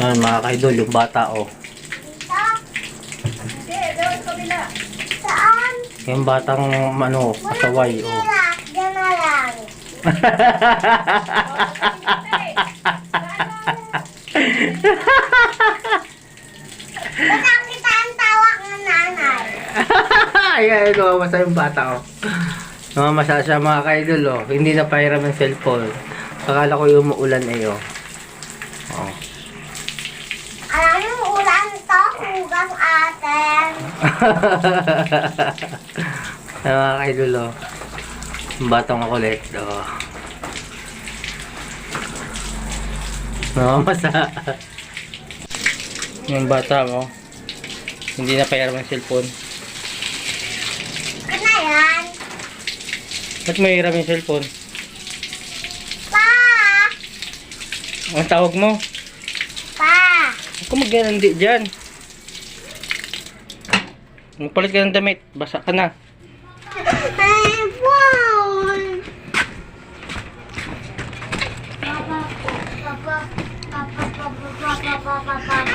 Ayan mga kaidol, yung bata oh. Saan? Yung batang ano, akong oh. Diyan na lang. Ba't kita ang tawag ng nanay? Ayan, namamasa yung bata oh. Namamasa siya mga kaidol oh. Hindi na pahiram ng cellphone. Akala ko yung umuulan eh oh. Oh. Alam niyo, ulan to, hugas atin. Mga kaidol oh. Yung batang kulit oh. Namamasa. yung bata oh. Hindi na pahiram ng cellphone. Ano yan? Ba't may hiram yung cellphone? Pa! Ang tawag mo? Pa! Ako magganandi dyan. Magpalit ka ng damit. Basa ka na. Papa, papa, papa, papa, papa, papa, papa.